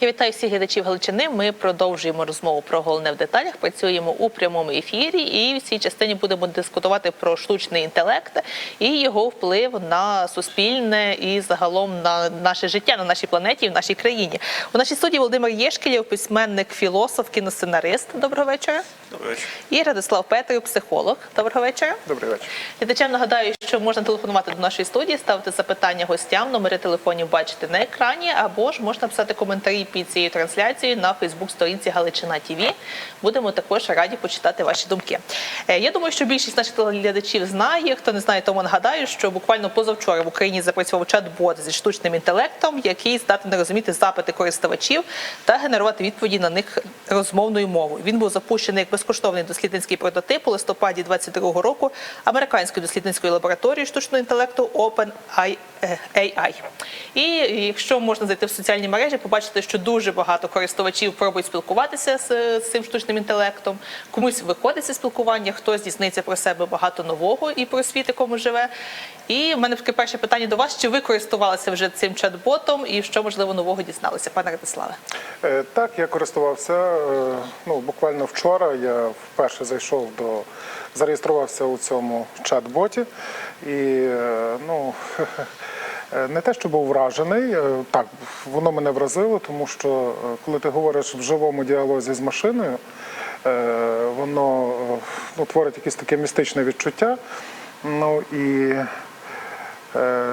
Я вітаю всіх глядачів Галичини. Ми продовжуємо розмову про головне в деталях. Працюємо у прямому ефірі, і в цій частині будемо дискутувати про штучний інтелект і його вплив на суспільне і загалом на наше життя на нашій планеті і в нашій країні. У нашій студії Володимир Єшкілєв, письменник, філософ, кіносценарист. Доброго вечора. Добрий вечір. І Радислав Петрів, психолог. Доброго вечора. Добрий вечір. Глядачам нагадаю, що можна телефонувати до нашої студії, ставити запитання гостям. Номери телефонів бачите на екрані, або ж можна писати коментарі під цією трансляцією на Фейсбук-сторінці Галичина ТІВІ. Будемо також раді почитати ваші думки. Е, Я думаю, що більшість наших телеглядачів знає. Хто не знає, тому нагадаю, що буквально позавчора в Україні запрацював чат-бот зі штучним інтелектом, який здатний розуміти запити користувачів та генерувати відповіді на них розмовною мовою. Він був запущений як безкоштовний дослідницький прототип у листопаді 2022 року американською дослідницькою лабораторією штучного інтелекту OpenAI. І якщо можна зайти в соціальні мережі, побачити, що дуже багато користувачів пробують спілкуватися з, цим штучним інтелектом. Комусь виходить це спілкування, хтось дізнається про себе багато нового і про світ, якому живе. І в мене таке перше питання до вас: чи ви користувалися вже цим чат-ботом і що можливо нового дізналися, пане Радиславе? Е, Так, я користувався. е, Ну, буквально вчора я вперше зайшов до зареєструвався у цьому чат-боті. І е, ну, не те, що був вражений, так, воно мене вразило, тому що коли ти говориш в живому діалозі з машиною, воно ну, творить якесь таке містичне відчуття. Ну і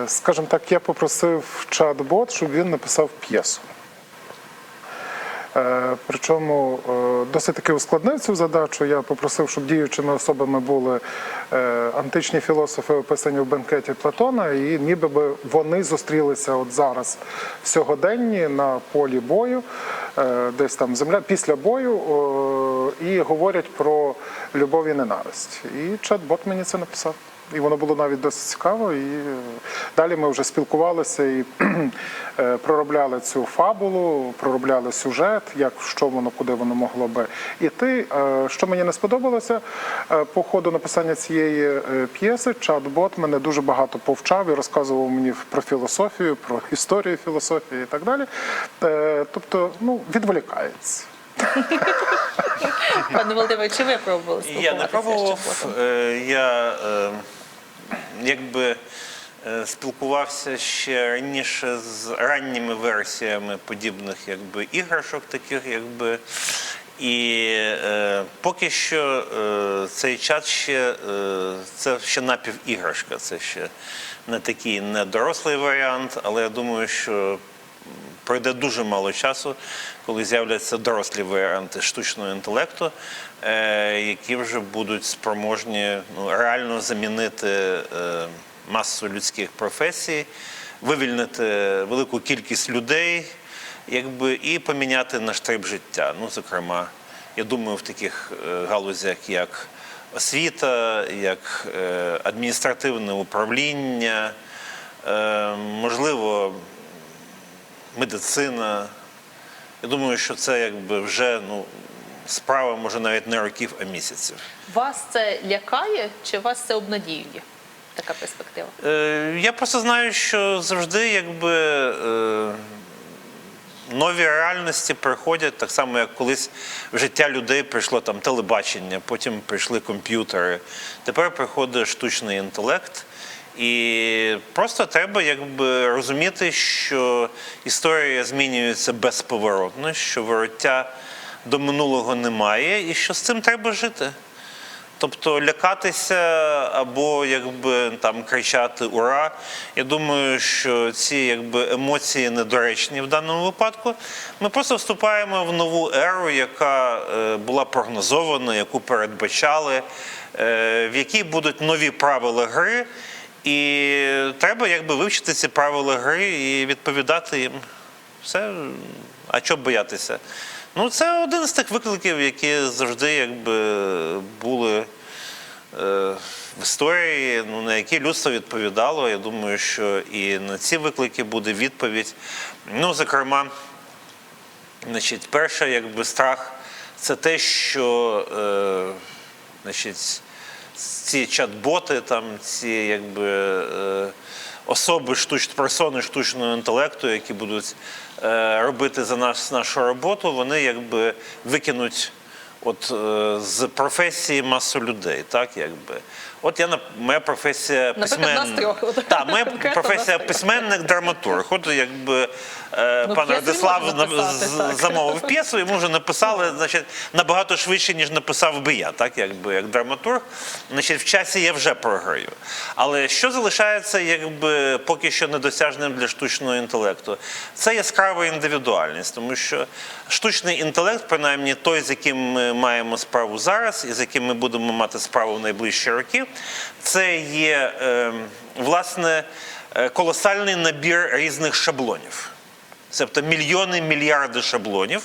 Скажімо так, я попросив чат-бот, щоб він написав п'єсу. Е, Причому е, досить таки ускладнив цю задачу. Я попросив, щоб діючими особами були е, античні філософи, описані в бенкеті Платона, і ніби би вони зустрілися от зараз в сьогоденні на полі бою, е, десь там земля після бою, е, і говорять про любов і ненависть. І чат-бот мені це написав. І воно було навіть досить цікаво. І е, далі ми вже спілкувалися і е, проробляли цю фабулу, проробляли сюжет, як що воно, куди воно могло би іти. Е, Що мені не сподобалося по ходу написання цієї п'єси, чат-бот мене дуже багато повчав і розказував мені про філософію, про історію філософії і так далі. Тобто, ну, відволікається. Пане Володимире, чи ви пробували спілкуватися? Я не пробував. Е, Я е, якби е, спілкувався ще раніше з ранніми версіями подібних якби іграшок, таких якби. І е, поки що е, цей чат ще е, це ще напівіграшка, це ще не такий не дорослий варіант, але я думаю, що пройде дуже мало часу, коли з'являться дорослі варіанти штучного інтелекту, е, які вже будуть спроможні ну, реально замінити е, масу людських професій, вивільнити велику кількість людей, якби і поміняти наш тип життя. Ну, зокрема, я думаю, в таких е, галузях, як освіта, як адміністративне управління, можливо, медицина. Я думаю, що це якби вже ну, справа може навіть не років, а місяців. Вас це лякає чи вас це обнадіює? Така перспектива? Е, я просто знаю, що завжди якби. Е, Нові реальності приходять так само, як колись в життя людей прийшло там телебачення, потім прийшли комп'ютери. Тепер приходить штучний інтелект. І просто треба якби розуміти, що історія змінюється безповоротно, що вороття до минулого немає, і що з цим треба жити. Тобто лякатися або якби там кричати Ура. Я думаю, що ці якби емоції недоречні в даному випадку. Ми просто вступаємо в нову еру, яка е, була прогнозована, яку передбачали, е, в якій будуть нові правила гри. І треба якби вивчити ці правила гри і відповідати їм. Все, а чого боятися? Ну, це один з тих викликів, які завжди якби були е, в історії, ну, на які людство відповідало. Я думаю, що і на ці виклики буде відповідь. Ну, зокрема, значить, перше, якби страх, це те, що е, значить, ці чат-боти, там, ці якби. Е, особи штуч, персони штучного інтелекту, які будуть е, робити за нас нашу роботу, вони якби викинуть от е, з професії масу людей, так якби. От я на моя професія Наприклад, нас трьох. Так, моя професія письменник-драматург. От якби Ну, пан Радислав можна написати, з- так. замовив п'єсу, йому вже написали, значить, набагато швидше, ніж написав би я, так якби як драматург. Значить, в часі я вже програю. Але що залишається, якби поки що недосяжним для штучного інтелекту? Це яскрава індивідуальність, тому що штучний інтелект, принаймні той, з яким ми маємо справу зараз, і з яким ми будемо мати справу в найближчі роки, це є е, власне е, колосальний набір різних шаблонів. Тобто мільйони, мільярди шаблонів,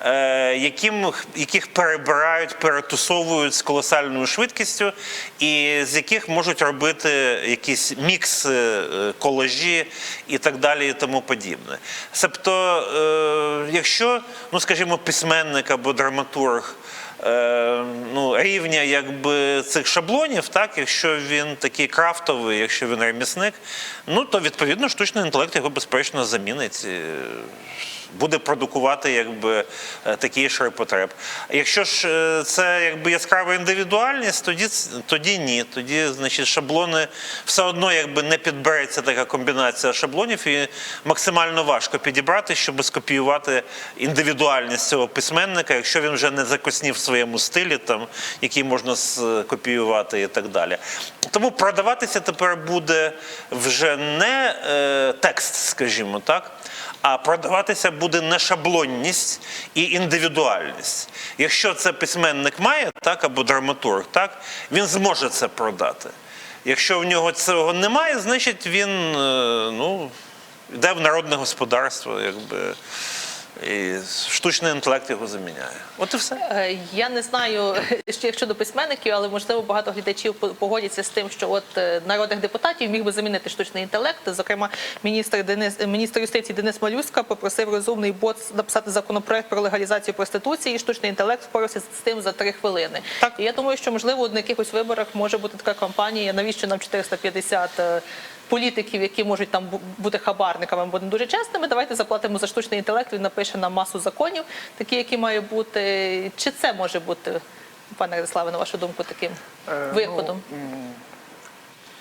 е, яким, яких перебирають, перетусовують з колосальною швидкістю, і з яких можуть робити якісь мікс е, колажі і так далі, і тому подібне. Тобто, якщо, ну скажімо, письменник або драматург. Е, Ну, рівня якби цих шаблонів, так, якщо він такий крафтовий, якщо він ремісник, ну то відповідно штучний інтелект його безперечно замінить. Е, Буде продукувати якби е, такий ширпотреб. Якщо ж е, це якби яскрава індивідуальність, тоді тоді ні. Тоді, значить, шаблони все одно якби не підбереться така комбінація шаблонів, і максимально важко підібрати, щоб скопіювати індивідуальність цього письменника, якщо він вже не закоснів в своєму стилі, там який можна скопіювати і так далі. Тому продаватися тепер буде вже не е, текст, скажімо так. А продаватися буде не шаблонність і індивідуальність. Якщо це письменник має, так, або драматург, так, він зможе це продати. Якщо в нього цього немає, значить він е, ну, йде в народне господарство, якби, і штучний інтелект його заміняє. От і все. Е, Я не знаю, що щодо письменників, але можливо багато глядачів погодяться з тим, що от е, народних депутатів міг би замінити штучний інтелект. Зокрема, міністр Денис міністр юстиції Денис Малюська попросив розумний бот написати законопроект про легалізацію проституції. і Штучний інтелект впорався з тим за три хвилини. Так. І я думаю, що можливо на якихось виборах може бути така кампанія. Навіщо нам 450 е, політиків, які можуть там бути хабарниками, будемо дуже чесними. Давайте заплатимо за штучний інтелект. Він напише нам масу законів, такі, які має бути. Чи це може бути, пане Радиславе, на вашу думку, таким Е, виходом?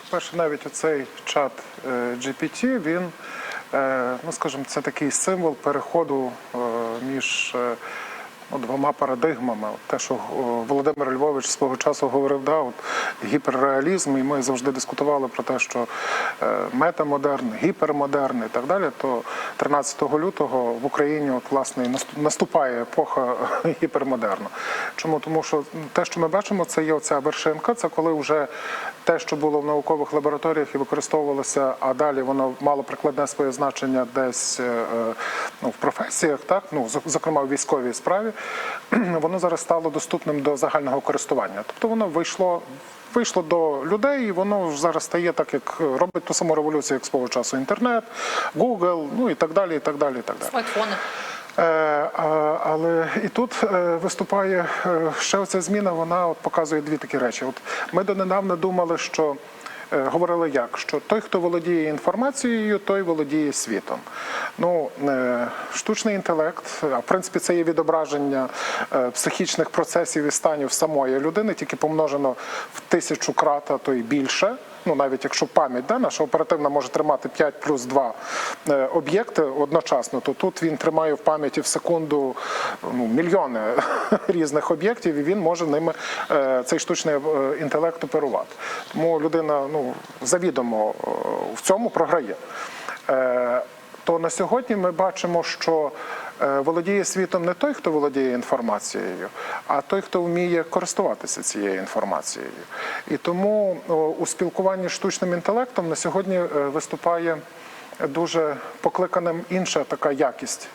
Перше, навіть оцей чат е, GPT, він, е, ну скажімо, це такий символ переходу між ну, двома парадигмами. Те, що Володимир Львович свого часу говорив, да, от, гіперреалізм, і ми завжди дискутували про те, що е, метамодерн, гіпермодерн і так далі, то 13 лютого в Україні от, власне, наступ- наступає епоха гіпермодерну. Чому? Тому що те, що ми бачимо, це є оця вершинка, це коли вже те, що було в наукових лабораторіях і використовувалося, а далі воно мало прикладне своє значення десь е, е, ну, в професіях, так ну зок- зокрема в військовій справі, воно зараз стало доступним до загального користування. Тобто воно вийшло. Вийшло до людей, і воно зараз стає так, як робить ту саму революцію, як свого часу інтернет, Google, ну і так далі, і так далі, і так далі. Смартфони. Е, але і тут е, виступає е, ще оця зміна. Вона от показує дві такі речі. От ми донедавна думали, що говорили як, що той, хто володіє інформацією, той володіє світом. Ну е, штучний інтелект, а в принципі, це є відображення е, психічних процесів і станів самої людини, тільки помножено в тисячу крат, а то й більше. Ну, навіть якщо пам'ять да, наша оперативна може тримати 5 плюс 2 е, об'єкти одночасно, то тут він тримає в пам'яті в секунду ну, мільйони різних об'єктів, і він може ними е, цей штучний е, інтелект оперувати. Тому людина ну, завідомо в цьому програє. То на сьогодні ми бачимо, що володіє світом не той, хто володіє інформацією, а той, хто вміє користуватися цією інформацією. І тому у спілкуванні з штучним інтелектом на сьогодні е, виступає дуже покликаним інша така якість.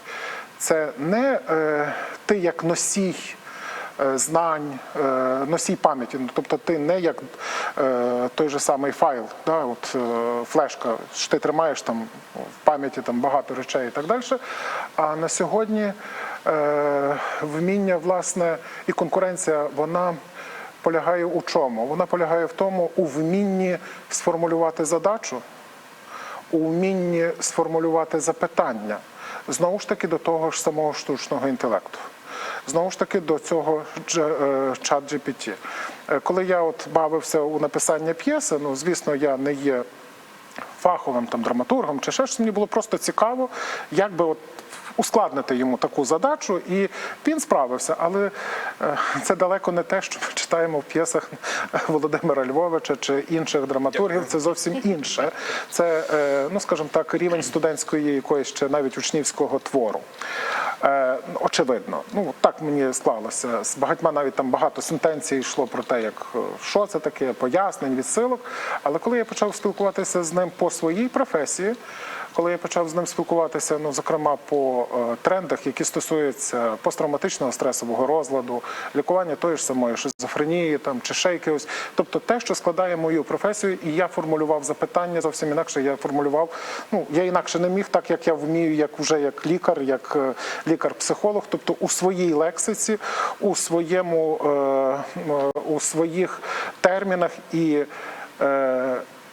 Це не е, ти як носій е, знань, е, носій пам'яті. Ну, Тобто ти не як е, той же самий файл, да, от, е, флешка, що ти тримаєш там в пам'яті там, багато речей і так далі. А на сьогодні е, вміння, власне, і конкуренція, вона полягає у чому? Вона полягає в тому, у вмінні сформулювати задачу у вмінні сформулювати запитання знову ж таки до того ж самого штучного інтелекту. Знову ж таки до цього чат GPT. Коли я от бавився у написання п'єси, ну звісно, я не є фаховим там драматургом чи ще щось, мені було просто цікаво, як би от ускладнити йому таку задачу, і він справився. Але е, це далеко не те, що ми читаємо в п'єсах Володимира Львовича чи інших драматургів. Це зовсім інше. Це, е, ну скажімо так, рівень студентської якоїсь ще навіть учнівського твору. Е, Очевидно, ну так мені склалося. З багатьма навіть там багато сентенцій йшло про те, як що це таке, пояснень, відсилок. Але коли я почав спілкуватися з ним по своїй професії, коли я почав з ним спілкуватися, ну зокрема по е, трендах, які стосуються посттравматичного стресового розладу, лікування тої ж самої шизофренії, там чи ще якихось, тобто те, що складає мою професію, і я формулював запитання зовсім інакше. Я формулював, ну я інакше не міг, так як я вмію, як вже як лікар, як е, лікар-психолог, тобто у своїй лексиці, у своєму е, у своїх термінах і.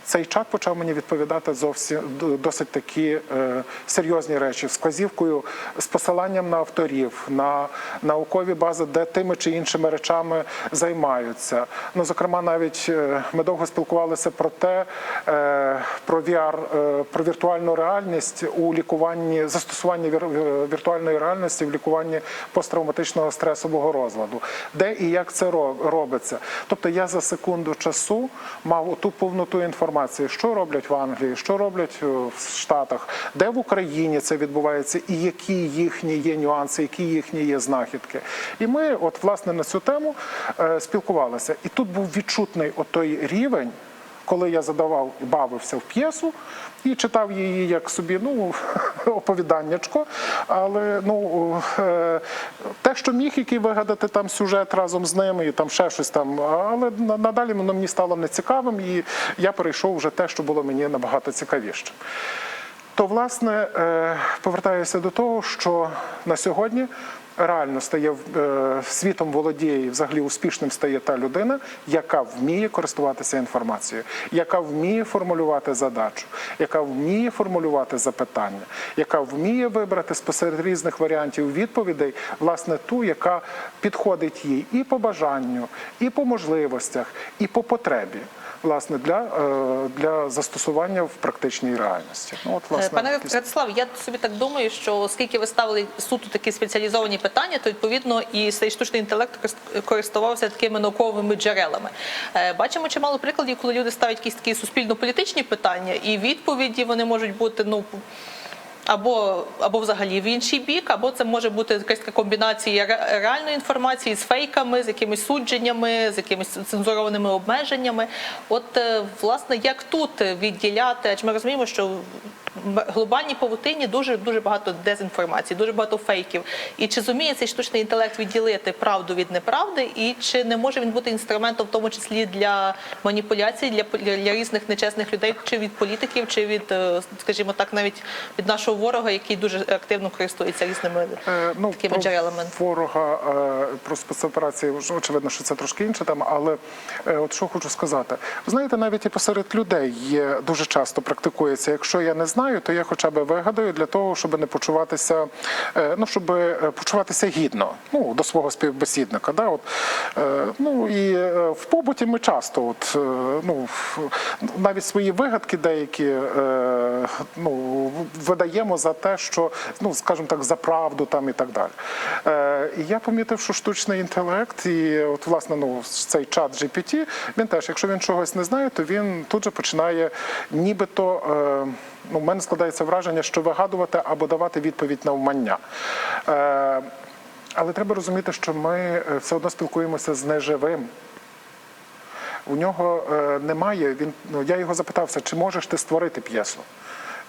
Цей чат почав мені відповідати зовсім досить такі е, серйозні речі з вказівкою, з посиланням на авторів, на наукові бази, де тими чи іншими речами займаються. Ну, зокрема, навіть е, ми довго спілкувалися про те, е, про VR, е, про віртуальну реальність у лікуванні, застосування вір- е, віртуальної реальності в лікуванні посттравматичного стресового розладу, де і як це робиться. Тобто я за секунду часу мав ту повноту інформації, що роблять в Англії, що роблять е, в Штатах, де в Україні це відбувається, і які їхні є нюанси, які їхні є знахідки. І ми, от власне, на цю тему е, спілкувалися. І тут був відчутний отой рівень. Коли я задавав і бавився в п'єсу і читав її як собі, ну оповіданнячко, але ну е, те, що міг який вигадати там сюжет разом з ними, і там ще щось там, але надалі воно мені стало нецікавим, і я перейшов вже те, що було мені набагато цікавіше. То, власне, е, повертаюся до того, що на сьогодні реально стає е, світом володіє і взагалі успішним стає та людина, яка вміє користуватися інформацією, яка вміє формулювати задачу, яка вміє формулювати запитання, яка вміє вибрати спосеред різних варіантів відповідей, власне, ту, яка підходить їй і по бажанню, і по можливостях, і по потребі. Власне, для, е, для застосування в практичній реальності. Ну, от, власне, Пане якісь- я собі так думаю, що оскільки ви ставили суто такі спеціалізовані питання, то відповідно і цей штучний інтелект користувався такими науковими джерелами. Е, Бачимо чимало прикладів, коли люди ставлять якісь такі суспільно-політичні питання, і відповіді вони можуть бути ну. Або, або взагалі в інший бік, або це може бути якась комбінація реальної інформації з фейками, з якимись судженнями, з якимись цензурованими обмеженнями. От е, власне, як тут відділяти? Адже ми розуміємо, що в глобальній павутині дуже дуже багато дезінформації, дуже багато фейків. І чи зуміє цей штучний інтелект відділити правду від неправди, і чи не може він бути інструментом, в тому числі для маніпуляцій, для, для, для різних нечесних людей, чи від політиків, чи від, е, скажімо так, навіть від нашого ворога, який дуже активно користується різними Е, ну, такими джерелами? ворога е, про спецоперації очевидно, що це трошки інша тема, але е, от що хочу сказати. Ви знаєте, навіть і посеред людей є дуже часто практикується. Якщо я не знаю, то я хоча б вигадаю для того, щоб не почуватися, е, ну щоб почуватися гідно ну, до свого співбесідника. Да? От, е, ну і е, в побуті ми часто, от, е, ну навіть свої вигадки деякі е, ну, видаємо за те, що ну скажімо так, за правду там і так далі. Е, і я помітив, що штучний інтелект, і от власне ну цей чат GPT, він теж, якщо він чогось не знає, то він тут же починає нібито. Е, Ну, в мене складається враження, що вигадувати або давати відповідь на вмання. Е, але треба розуміти, що ми е, все одно спілкуємося з неживим. У нього е, немає. Він ну я його запитався, чи можеш ти створити п'єсу.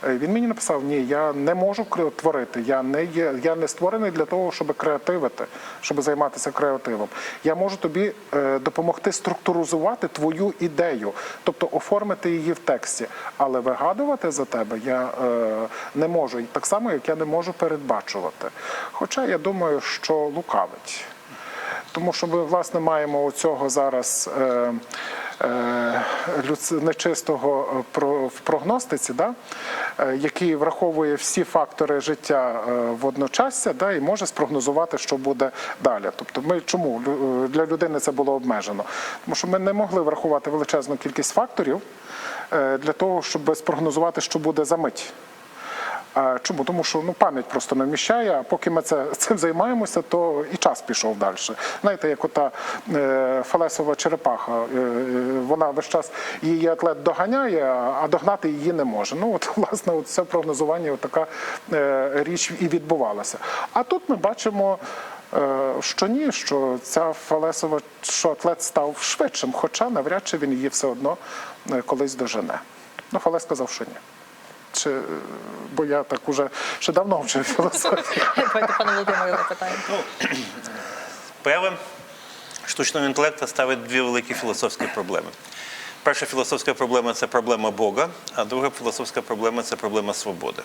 Е, Він мені написав: ні, я не можу творити. Я не є, я не створений для того, щоб креативити, щоб займатися креативом. Я можу тобі е, допомогти структуризувати твою ідею, тобто оформити її в тексті. Але вигадувати за тебе я не можу. Так само, як я не можу передбачувати. Хоча я думаю, що лукавить. Тому що ми власне маємо оцього зараз е, е, нечистого е, в прогностиці, да, який враховує всі фактори життя водночасся да, і може спрогнозувати, що буде далі. Тобто, ми чому для людини це було обмежено? Тому що ми не могли врахувати величезну кількість факторів для того, щоб спрогнозувати, що буде за мить. Чому? Тому що ну пам'ять просто не вміщає. А поки ми це цим займаємося, то і час пішов далі. Знаєте, як ота е, фалесова черепаха, е, е, вона весь час її атлет доганяє, а а догнати її не може. Ну от власне, от це прогнозування, от така е, річ і відбувалася. А тут ми бачимо. е, Що ні, що ця фалесова, що атлет став швидшим, хоча навряд чи він її все одно е, колись дожене. Ну, Фалес сказав, що ні. Чи, е, бо я так уже ще давно вчив філософію. Пане Володимире запитаємо. Поява штучного інтелекту ставить дві великі філософські проблеми. Перша філософська проблема це проблема Бога, а друга філософська проблема це проблема свободи.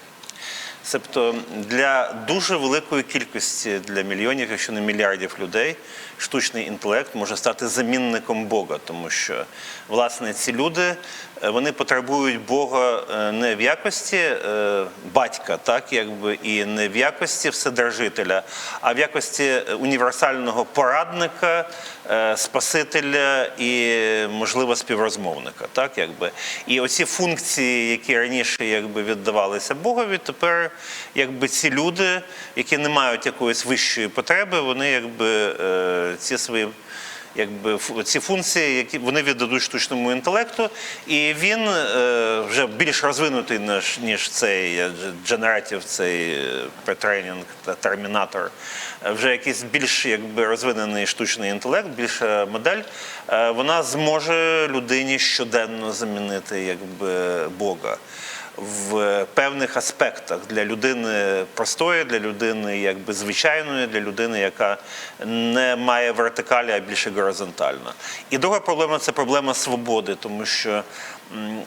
Тобто для дуже великої кількості, для мільйонів, якщо не мільярдів людей, штучний інтелект може стати замінником Бога, тому що власне ці люди вони потребують Бога е, не в якості е, батька, так якби і не в якості вседержителя, а в якості е, універсального порадника, е, спасителя і, можливо, співрозмовника. Так, якби. І оці функції, які раніше якби, віддавалися Богові, тепер якби, ці люди, які не мають якоїсь вищої потреби, вони якби, е, ці свої якби ці функції, які вони віддадуть штучному інтелекту, і він е, вже більш розвинутий ніж, ніж цей Generative, цей претренінг та термінатор. Вже якийсь більш якби розвинений штучний інтелект, більша модель, е, вона зможе людині щоденно замінити якби Бога в певних аспектах для людини простої, для людини якби звичайної, для людини, яка не має вертикалі, а більше горизонтальна. І друга проблема це проблема свободи, тому що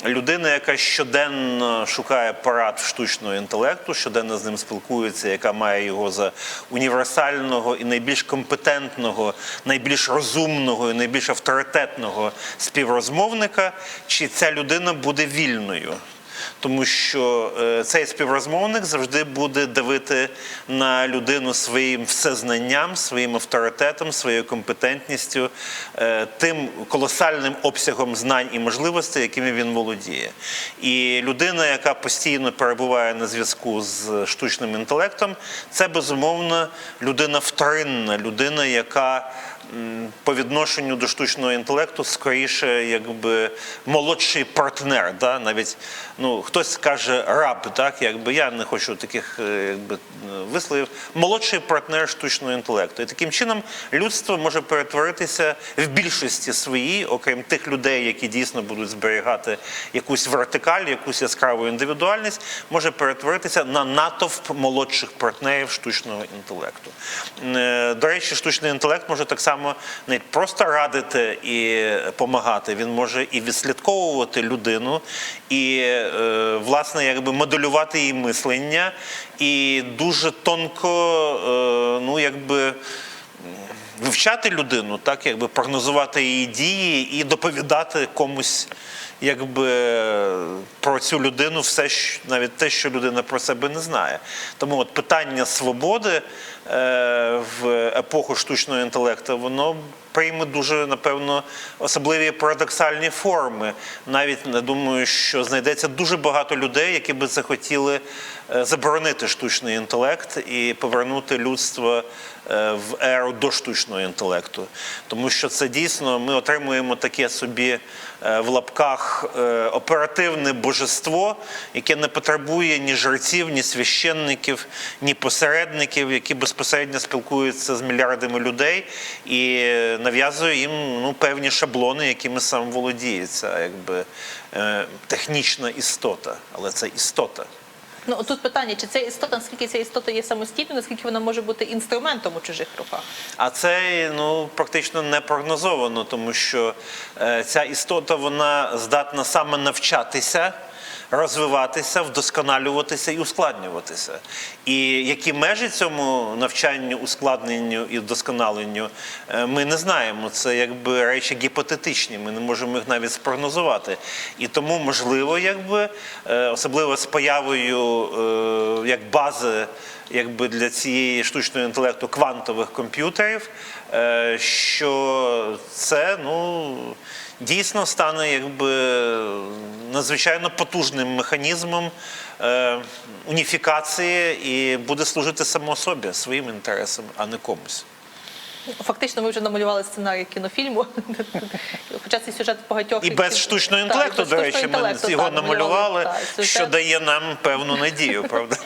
людина, яка щоденно шукає парад штучного інтелекту, щоденно з ним спілкується, яка має його за універсального і найбільш компетентного, найбільш розумного і найбільш авторитетного співрозмовника, чи ця людина буде вільною? Тому що е, цей співрозмовник завжди буде давити на людину своїм всезнанням, своїм авторитетом, своєю компетентністю, е, тим колосальним обсягом знань і можливостей, якими він володіє. І людина, яка постійно перебуває на зв'язку з штучним інтелектом, це безумовно людина вторинна, людина, яка по відношенню до штучного інтелекту скоріше, якби молодший партнер. Да? Навіть ну, хтось каже раб, так? якби я не хочу таких е, якби, висловів. Молодший партнер штучного інтелекту. І таким чином людство може перетворитися в більшості своїй, окрім тих людей, які дійсно будуть зберігати якусь вертикаль, якусь яскраву індивідуальність, може перетворитися на натовп молодших партнерів штучного інтелекту. Е, До речі, штучний інтелект може так само не просто радити і допомагати, він може і відслідковувати людину, і е, власне якби моделювати її мислення, і дуже тонко, е, ну якби вивчати людину, так якби прогнозувати її дії і доповідати комусь, якби про цю людину все, навіть те, що людина про себе не знає. Тому от питання свободи е, в епоху штучного інтелекту, воно прийме дуже, напевно, особливі парадоксальні форми. Навіть не думаю, що знайдеться дуже багато людей, які би захотіли е, заборонити штучний інтелект і повернути людство в еру до штучного інтелекту. Тому що це дійсно ми отримуємо таке собі е, в лапках е, оперативне божество, яке не потребує ні жреців, ні священників, ні посередників, які безпосередньо спілкуються з мільярдами людей і е, нав'язує їм ну, певні шаблони, якими сам володіє. Це якби е, технічна істота, але це істота. Ну тут питання, чи це істота, наскільки ця істота є самостійною, наскільки вона може бути інструментом у чужих руках? А це ну практично не прогнозовано, тому що е, ця істота вона здатна саме навчатися. Розвиватися, вдосконалюватися і ускладнюватися. І які межі цьому навчанню, ускладненню і вдосконаленню, е, ми не знаємо. Це якби речі гіпотетичні, ми не можемо їх навіть спрогнозувати. І тому, можливо, якби е, особливо з появою е, як бази якби для цієї штучного інтелекту квантових комп'ютерів, що це ну, дійсно стане якби надзвичайно потужним механізмом е, уніфікації і буде служити само собі своїм інтересам, а не комусь. Фактично, ми вже намалювали сценарій кінофільму, хоча цей сюжет багатьох І без штучного інтелекту, до речі, ми його намалювали, що дає нам певну надію, правда?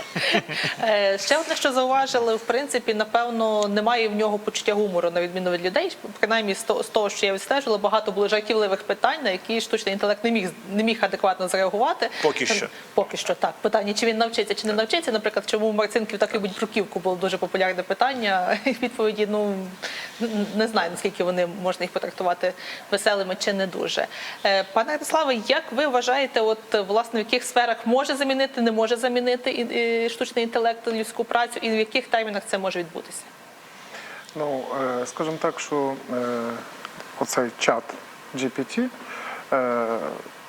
Е, Ще одне, що зауважили, в принципі, напевно, немає в нього почуття гумору, на відміну від людей. Принаймні, з того, що я відстежила, багато було жартівливих питань, на які штучний інтелект не міг не міг адекватно зреагувати. Поки що. Поки що так. Питання, чи він навчиться, чи не навчиться. Наприклад, чому Марцинків так любить бруківку, було дуже популярне питання. Відповіді, ну не знаю, наскільки вони можна їх потрактувати веселими чи не дуже. Е, Пане Радиславе, як ви вважаєте, от власне в яких сферах може замінити, не може замінити і- штучний інтелект людську працю, і в яких термінах це може відбутися? Ну, е, скажімо так, що е, оцей чат GPT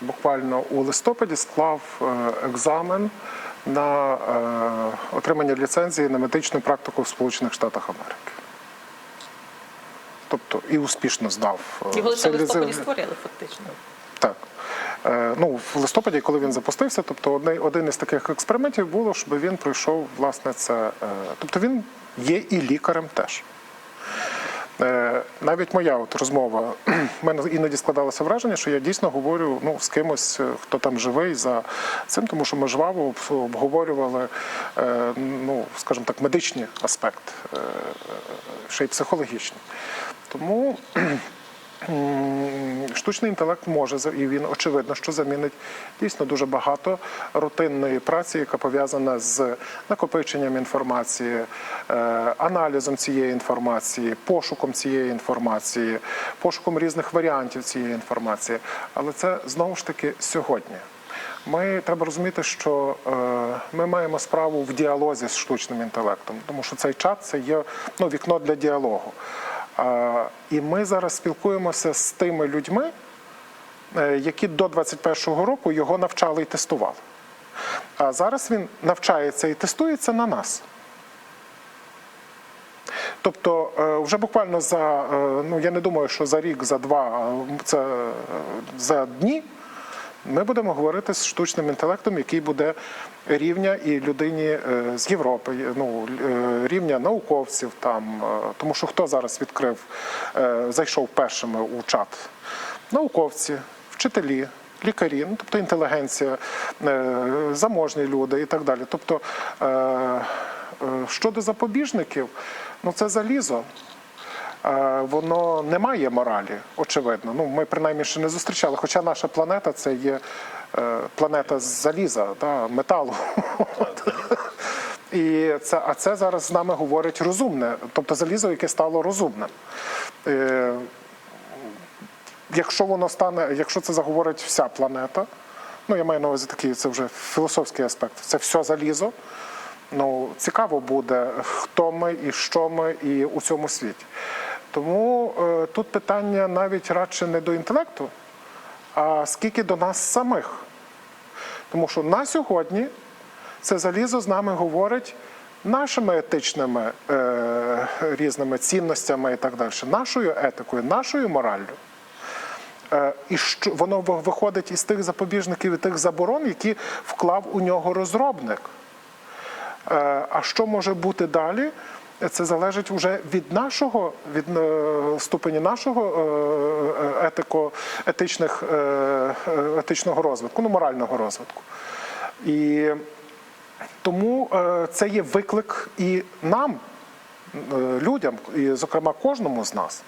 буквально у листопаді склав екзамен на е, отримання ліцензії на медичну практику в Сполучених Штатах Америки. Тобто і успішно здав. е, Його лише в листопаді створили, фактично. так. Е, Ну, в листопаді, коли він запустився, тобто один, із таких експериментів було, щоб він пройшов власне це. е, Тобто він є і лікарем теж. Е, Навіть моя от розмова, в мене іноді складалося враження, що я дійсно говорю ну, з кимось, е, хто там живий за цим, тому що ми жваво обговорювали, е, ну, скажімо так, медичні аспекти, е, ще й психологічні. Тому Штучний інтелект може і він очевидно, що замінить дійсно дуже багато рутинної праці, яка пов'язана з накопиченням інформації, е, аналізом цієї інформації, пошуком цієї інформації, пошуком різних варіантів цієї інформації. Але це знову ж таки сьогодні. Ми треба розуміти, що е, ми маємо справу в діалозі з штучним інтелектом, тому що цей чат це є ну, вікно для діалогу. І ми зараз спілкуємося з тими людьми, е, які до 21-го року його навчали і тестували. А зараз він навчається і тестується на нас. Тобто, е, вже буквально за е, ну я не думаю, що за рік, за два, це за дні. Ми будемо говорити з штучним інтелектом, який буде рівня і людині е, з Європи, ну е, рівня науковців там. е, Тому що хто зараз відкрив, е, зайшов першими у чат? Науковці, вчителі, лікарі, ну тобто інтелігенція, е, заможні люди і так далі. Тобто е, е, щодо запобіжників, ну це залізо. Е, Воно не має моралі, очевидно. Ну, ми принаймні ще не зустрічали. Хоча наша планета це є е, планета з заліза, да, металу. І це, а це зараз з нами говорить розумне, тобто залізо, яке стало розумним. Е, якщо воно стане, якщо це заговорить вся планета, ну я маю на увазі такий, це вже філософський аспект, це все залізо. Ну, цікаво буде, хто ми і що ми і у цьому світі. Тому е, тут питання навіть радше не до інтелекту, а скільки до нас самих. Тому що на сьогодні це залізо з нами говорить нашими етичними е, різними цінностями і так далі, нашою етикою, нашою мораллю. Е, І що воно виходить із тих запобіжників і тих заборон, які вклав у нього розробник. Е, А що може бути далі? Це залежить вже від нашого, від е, ступені нашого е, е, етико, етичних, етичного розвитку, ну морального розвитку. І тому це є виклик і нам, людям, і, зокрема, кожному з нас.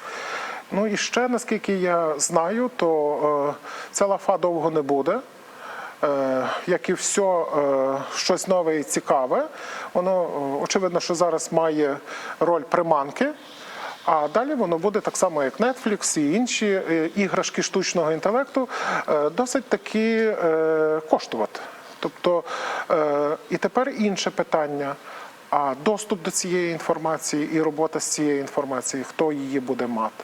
Ну і ще, наскільки я знаю, то ця лафа довго не буде. Е, як і все щось нове і цікаве, воно очевидно, що зараз має роль приманки. А далі воно буде так само, як Netflix і інші е, іграшки штучного інтелекту, е, досить таки коштувати. Тобто, і тепер інше питання. А доступ до цієї інформації і робота з цією інформацією, хто її буде мати?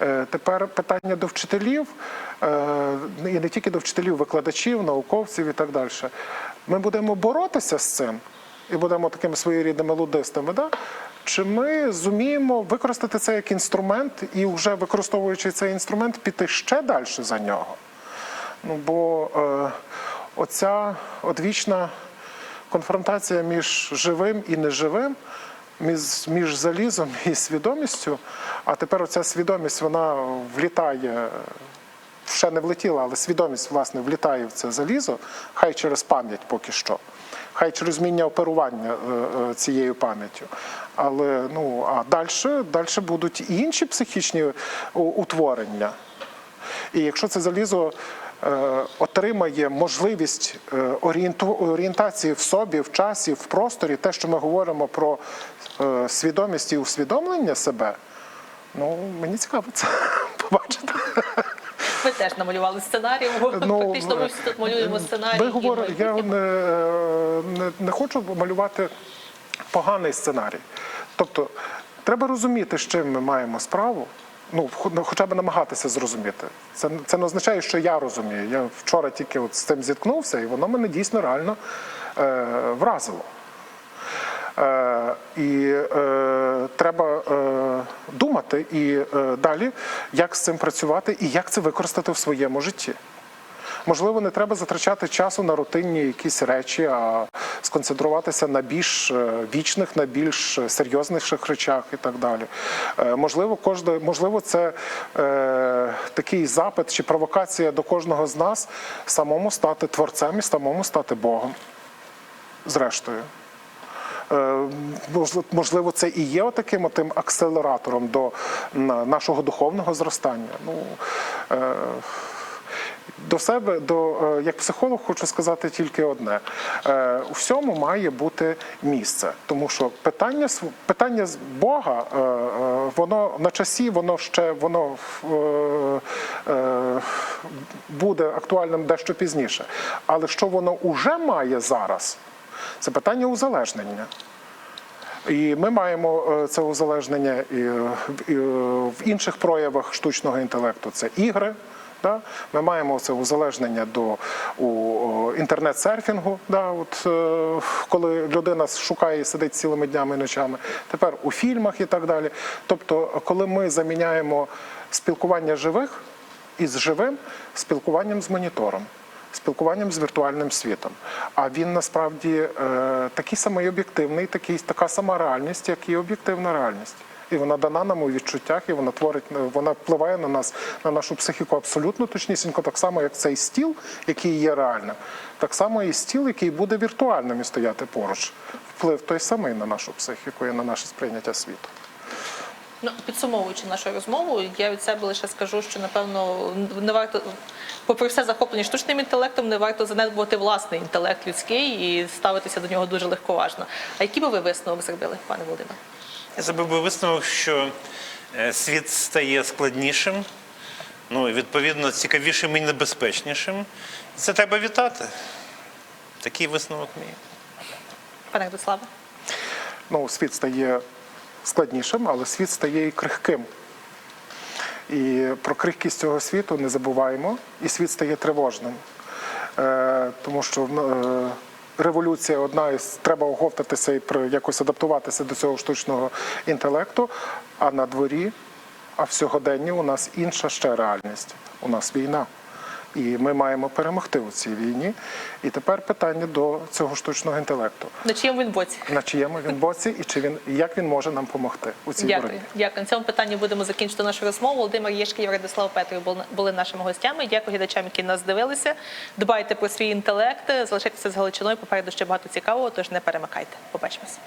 Е, Тепер питання до вчителів, е, і не тільки до вчителів, викладачів, науковців і так далі. Ми будемо боротися з цим і будемо такими своєрідними лудистами. Да? Чи ми зуміємо використати це як інструмент і вже використовуючи цей інструмент, піти ще далі за нього? Ну бо е, оця одвічна конфронтація між живим і неживим, між, між залізом і свідомістю, а тепер оця свідомість вона влітає. Ще не влетіла, але свідомість власне влітає в це залізо, хай через пам'ять поки що, хай через вміння оперування е, е, цією пам'яттю. Але ну а далі, далі будуть і інші психічні утворення. І якщо це залізо е, отримає можливість е, орієнтації в собі, в часі, в просторі, те, що ми говоримо про е, свідомість і усвідомлення себе, ну мені цікаво це побачити. Ви теж намалювали сценарій. бо Фактично ми всі тут малюємо сценарій. Ви говорите, я не, не, не хочу малювати поганий сценарій. Тобто, треба розуміти, з чим ми маємо справу. Ну, ну, хоча б намагатися зрозуміти. Це, це не означає, що я розумію. Я вчора тільки от з цим зіткнувся, і воно мене дійсно реально е, вразило. Е, і е, треба е, думати і е, далі, як з цим працювати і як це використати в своєму житті. Можливо, не треба затрачати часу на рутинні якісь речі, а сконцентруватися на більш е, вічних, на більш серйозніших речах і так далі. Е, Можливо, кожне, можливо, це е, такий запит чи провокація до кожного з нас самому стати творцем і самому стати Богом. Зрештою. Е, Можливо, це і є таким отим акселератором до нашого духовного зростання. Ну, е, до себе, до, е, як психолог, хочу сказати тільки одне: Е, у всьому має бути місце, тому що питання питання з Бога, е, воно на часі, воно ще воно буде актуальним дещо пізніше. Але що воно уже має зараз? Це питання узалежнення. І ми маємо це узалежнення і в інших проявах штучного інтелекту. Це ігри. Да? Ми маємо це узалежнення до інтернет-серфінгу, да? От, е, коли людина шукає і сидить цілими днями і ночами. Тепер у фільмах і так далі. Тобто, коли ми заміняємо спілкування живих із живим спілкуванням з монітором спілкуванням з віртуальним світом. А він насправді е, такий самий об'єктивний, такий, така сама реальність, як і об'єктивна реальність. І вона дана нам у відчуттях, і вона творить, вона впливає на нас, на нашу психіку абсолютно точнісінько, так само, як цей стіл, який є реальним, так само і стіл, який буде віртуальним і стояти поруч. Вплив той самий на нашу психіку і на наше сприйняття світу. Ну, підсумовуючи нашу розмову, я від себе лише скажу, що напевно не варто, попри все захоплення штучним інтелектом, не варто занедбувати власний інтелект людський і ставитися до нього дуже легковажно. А який би ви висновок зробили, пане Володимире? Я зробив би висновок, що е, світ стає складнішим, ну і відповідно цікавішим і небезпечнішим. І це треба вітати. Такий висновок мій. Пане Радославе? ну, світ стає складнішим, але світ стає і крихким. І про крихкість цього світу не забуваємо, і світ стає тривожним. Е, тому що е, революція одна із треба оговтатися і якось адаптуватися до цього штучного інтелекту. А на дворі, а в сьогоденні у нас інша ще реальність. У нас війна. І ми маємо перемогти у цій війні. І тепер питання до цього штучного інтелекту На чиєму він боці? на чиєму він боці і чи він як він може нам допомогти у цій Дякую. боротьбі. Дякую. На цьому питанні будемо закінчити нашу розмову. Володимир Єшків і Радислав Петрів були- були нашими гостями. Дякую глядачам, які нас дивилися. Дбайте про свій інтелект, залишайтеся з Галичиною. Попереду ще багато цікавого, тож не перемикайте. Побачимося.